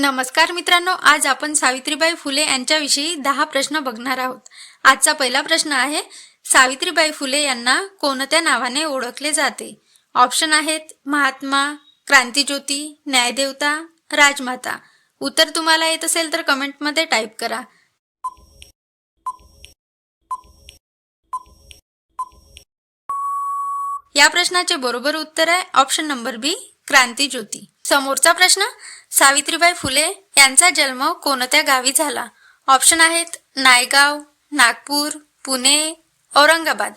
नमस्कार मित्रांनो आज आपण सावित्रीबाई फुले यांच्याविषयी दहा प्रश्न बघणार आहोत. आजचा पहिला प्रश्न आहे सावित्रीबाई फुले यांना कोणत्या नावाने ओळखले जाते? ऑप्शन आहेत महात्मा क्रांतीज्योती न्यायदेवता राजमाता. उत्तर तुम्हाला येत असेल तर कमेंटमध्ये टाईप करा. या प्रश्नाचे बरोबर उत्तर आहे ऑप्शन नंबर बी क्रांतीज्योती. समोरचा प्रश्न सावित्रीबाई फुले यांचा जन्म कोणत्या गावी झाला? ऑप्शन आहेत नायगाव नागपूर पुणे औरंगाबाद.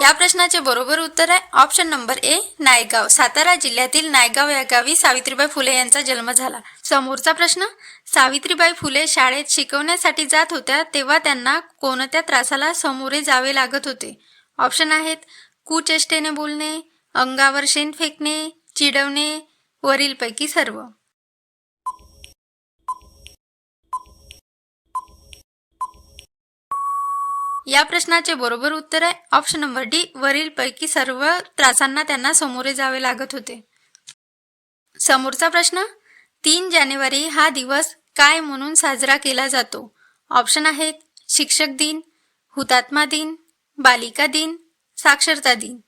या प्रश्नाचे बरोबर उत्तर आहे. Option number A Naigaon. Satara जिल्ह्यातील नायगाव या गावी सावित्रीबाई फुले यांचा जन्म झाला. समोरचा प्रश्न सावित्रीबाई फुले शाळेत शिकवण्यासाठी जात होत्या तेव्हा त्यांना कोणत्या त्रासाला सामोरे जावे लागत होते? ऑप्शन आहेत कुचेष्टेने बोलणे अंगावर शेण फेकणे चिडवणे वरीलपैकी सर्व. या प्रश्नाचे बरोबर उत्तर आहे. ऑप्शन नंबर डी वरील पैकी सर्व त्रासांना त्यांना सामोरे जावे लागत होते. समोरचा प्रश्न तीन जानेवारी हा दिवस काय म्हणून साजरा केला जातो? ऑप्शन आहेत शिक्षक दिन हुतात्मा दिन बालिका दिन साक्षरता दिन.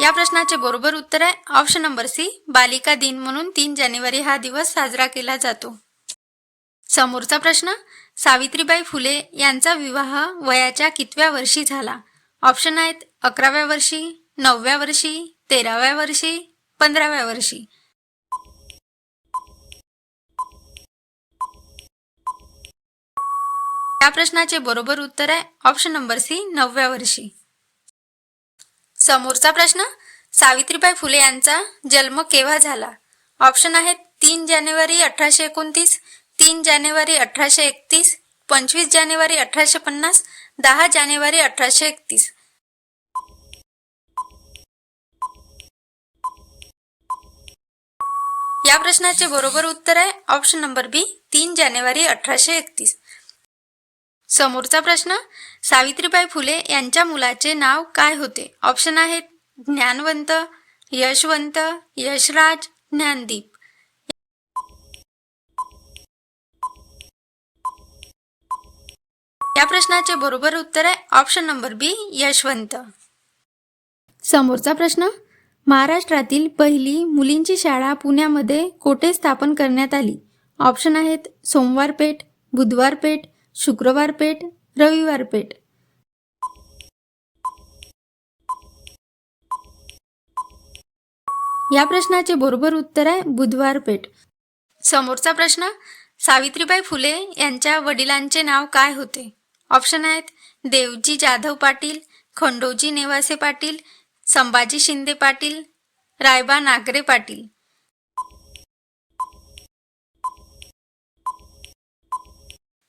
या प्रश्नाचे बरोबर उत्तर आहे. ऑप्शन नंबर सी बालिका दिन म्हणून तीन जानेवारी हा दिवस साजरा केला जातो. समोरचा प्रश्न सावित्रीबाई फुले यांचा विवाह वयाच्या कितव्या वर्षी झाला? ऑप्शन आहेत अकराव्या वर्षी नवव्या वर्षी तेराव्या वर्षी पंधराव्या वर्षी. या प्रश्नाचे बरोबर उत्तर आहे. ऑप्शन नंबर सी नवव्या वर्षी. समोरचा प्रश्न? सावित्रीबाई फुले यांचा जन्म केव्हा झाला? ऑप्शन आहेत तीन जानेवारी अठराशे एकोणतीस तीन जानेवारी अठराशे एकतीस पंचवीस जानेवारी अठराशे पन्नास दहा जानेवारी अठराशे एकतीस. या प्रश्नाचे बरोबर उत्तर आहे ऑप्शन नंबर बी तीन जानेवारी अठराशे एकतीस. समोरचा प्रश्न सावित्रीबाई फुले यांच्या मुलाचे नाव काय होते? ऑप्शन आहेत ज्ञानवंत यशवंत यशराज ज्ञानदीप. या प्रश्नाचे बरोबर उत्तर आहे ऑप्शन नंबर बी यशवंत. समोरचा प्रश्न महाराष्ट्रातील पहिली मुलींची शाळा पुण्यामध्ये कोठे स्थापन करण्यात आली? ऑप्शन आहेत सोमवार पेठ बुधवार पेठ शुक्रवार पेठ रविवार पेठ. या प्रश्नाचे बरोबर उत्तर आहे बुधवार पेठ. समोरचा प्रश्न सावित्रीबाई फुले यांच्या वडिलांचे नाव काय होते? ऑप्शन आहेत देवजी जाधव पाटील खंडोजी नेवासे पाटील संभाजी शिंदे पाटील रायबा नागरे पाटील.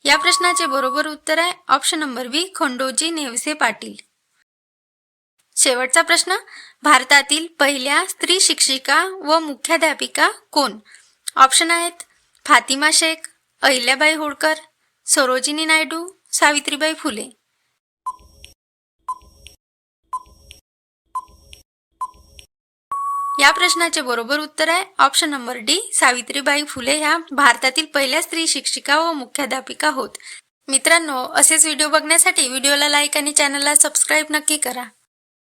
या प्रश्नाचे बरोबर उत्तर आहे. Option number B Khandoji Nevase Patil. शेवटचा प्रश्न भारतातील पहिल्या स्त्री शिक्षिका व मुख्याध्यापिका कोण? ऑप्शन आहेत फातिमा शेख अहिल्याबाई होळकर सरोजिनी नायडू सावित्रीबाई फुले. या प्रश्नाचे बरोबर उत्तर आहे. Option number D Savitribai Phule ह्या भारतातील पहिल्या स्त्री शिक्षिका व मुख्याध्यापिका होत. मित्रांनो असेच व्हिडिओ बघण्यासाठी व्हिडिओला लाईक आणि चॅनलला सबस्क्राईब नक्की करा.